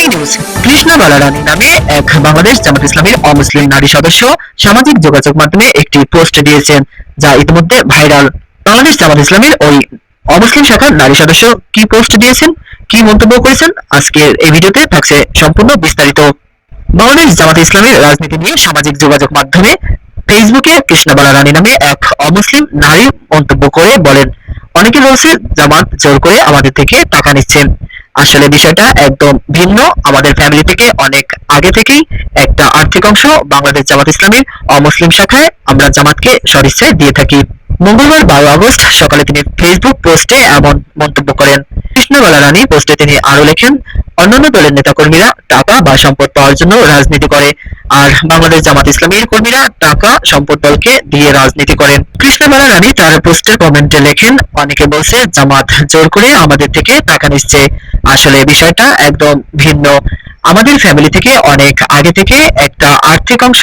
News নামে এক বাংলাদেশ জামাত ইসলামীর অমুসলিম নারী সদস্য সামাজিক যোগাযোগ মাধ্যমে একটি পোস্ট দিয়েছেন, যা ইতিমধ্যে ভাইরাল। বাংলাদেশ জামাত ইসলামীর ওই অমুসলিম শাখার নারী সদস্য কি পোস্ট দিয়েছেন, কি মন্তব্য করেছেন, আজকের এই ভিডিওতে থাকছে সম্পূর্ণ বিস্তারিত। বাংলাদেশ জামাত ইসলামের রাজনীতি নিয়ে সামাজিক যোগাযোগ মাধ্যমে ফেসবুকে কৃষ্ণবালা রানী নামে এক অমুসলিম নারী মন্তব্য করে বলেন, অনেকে বলছে জামাত জোর করে আমাদের থেকে টাকা নিচ্ছেন। আসলে বিষয়টা একদম ভিন্ন। আমাদের ফ্যামিলি থেকে অনেক আগে থেকেই একটা আর্থিক অংশ বাংলাদেশ জামাত ইসলামের অমুসলিম শাখায় আমরা জামাতকে সদিচ্ছায় দিয়ে থাকি। মঙ্গলবার বারো আগস্ট সকালে তিনি ফেসবুক পোস্টে এমন মন্তব্য করেন। কৃষ্ণবালা রানী পোস্টে তিনি আরও লেখেন, অন্যান্য দলের নেতাকর্মীরা টাকা বা সম্পদ পাওয়ার জন্য রাজনীতি করে, আর বাংলাদেশ জামাত ইসলামীর কর্মীরা টাকা, সম্পদ দলকে দিয়ে রাজনীতি করেন কৃষ্ণবালা রানী তার পোস্টের কমেন্টে লেখেন, অনেকে বলছে জামাত জোর করে আমাদের থেকে টাকা নিচ্ছে। আসলে বিষয়টা একদম ভিন্ন। আমাদের ফ্যামিলি থেকে অনেক আগে থেকে একটা আর্থিক অংশ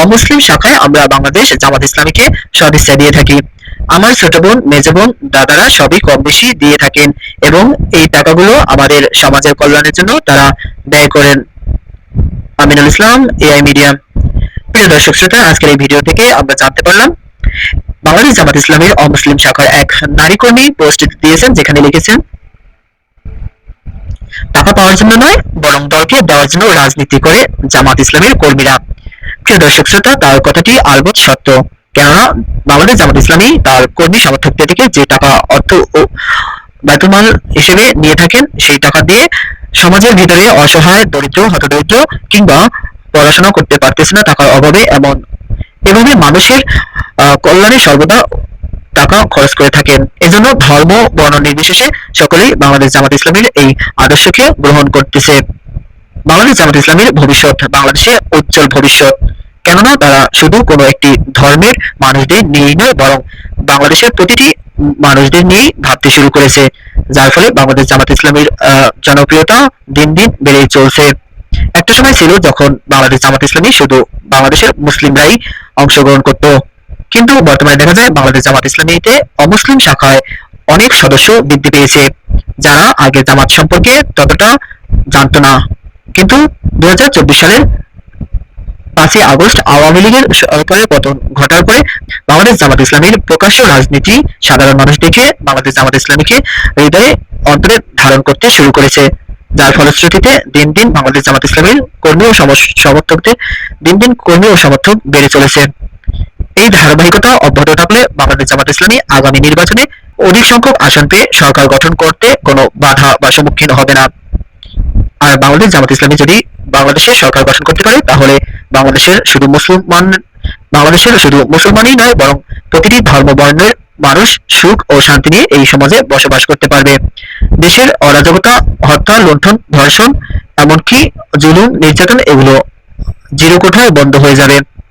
অমুসলিম শাখায় আমরা বাংলাদেশ জামাত ইসলামীকে সদিচ্ছা দিয়ে থাকি। আমার ছোট বোন, মেজ বোন, দাদারা সবই কম বেশি দিয়ে থাকেন এবং এই টাকাগুলো আমাদের সমাজের কল্যাণের জন্য তারা ব্যয় করেন। Aminul Islam, AI media. প্রিয় দর্শক শ্রোতা, আজকের এই ভিডিও থেকে আমরা জানতে পারলাম, বাংলাদেশ জামাত ইসলামের অমুসলিম শাখার এক নারী কর্মী পোস্ট দিয়েছেন যেখানে লিখেছেন, টাকা পাওয়ার জন্য নয়, বরং দলকে দেওয়ার জন্য রাজনীতি করে জামাত ইসলামের কর্মীরা। প্রিয় দর্শক শ্রোতা, তার কথাটি আলবৎ সত্য। কেননা বাংলাদেশ জামাত ইসলামী তার কর্মী সমর্থকদের থেকে যে টাকা, অর্থ ও বেতনমাল হিসেবে নিয়ে থাকেন, সেই টাকা দিয়ে সমাজের ভিতরে অসহায়, দরিদ্র, হতদরিদ্র কিংবা পড়াশোনা করতে পারতেছে না টাকার অভাবে এমন। এভাবে মানুষের কল্যাণে সর্বদা টাকা খরচ করে থাকেন। এজন্য ধর্ম, বর্ণ নির্বিশেষে সকলেই বাংলাদেশ জামাত ইসলামের এই আদর্শকে গ্রহণ করতেছে। বাংলাদেশ জামাত ইসলামের ভবিষ্যৎ বাংলাদেশে উজ্জ্বল ভবিষ্যৎ। কেননা তারা শুধু কোনো একটি ধর্মের মানুষদের নিয়েই নয়, বরং বাংলাদেশের প্রতিটি মানুষদের নিয়েই ভাবতে শুরু করেছে, যার ফলে বাংলাদেশ জামাত ইসলামের জনপ্রিয়তা দিন দিন বেড়েই চলছে। একটা সময় ছিল যখন বাংলাদেশ জামাত ইসলামী শুধু বাংলাদেশের মুসলিমরাই অংশগ্রহণ করত। কিন্তু বর্তমানে দেখা যায় বাংলাদেশ জামাত ইসলামীতে অমুসলিম শাখায় অনেক সদস্য বৃদ্ধি পেয়েছে, যারা আগে জামাত সম্পর্কে ততটা জানতো না। কিন্তু দু হাজার চব্বিশ সালের পাঁচই আগস্ট আওয়ামী লীগের সরকারের পতন। ঘটার পরে বাংলাদেশ জামাত ইসলামীর প্রকাশ্য রাজনীতি সাধারণ মানুষ দেখে বাংলাদেশ জামাত ইসলামীকে হৃদয়ে অন্তরে ধারণ করতে শুরু করেছে। যার ফলশ্রুতিতে দিন দিন বাংলাদেশ জামাত ইসলামীর কর্মী ও সমর্থকদের দিন দিন কর্মী ও সমর্থক বেড়ে চলেছে। এই ধারাবাহিকতা অব্যাহত থাকলে বাংলাদেশ জামাত ইসলামী আগামী নির্বাচনে অধিক সংখ্যক আসন পেয়ে সরকার গঠন করতে কোনো বাধা বা সম্মুখীন হবে না। আর বাংলাদেশ জামাত ইসলামী যদি বাংলাদেশের সরকার গঠন করতে পারে, তাহলে বাংলাদেশের শুধু মুসলমান, বাংলাদেশের শুধু মুসলমানই নয়, বরং প্রতিটি ধর্ম বর্ণের মানুষ সুখ ও শান্তি নিয়ে এই সমাজে বসবাস করতে পারবে। দেশের অরাজকতা, হত্যা, লুণ্ঠন, ধর্ষণ, এমনকি জুলুম, নির্যাতন, এগুলো জিরো কোঠায় বন্ধ হয়ে যাবে।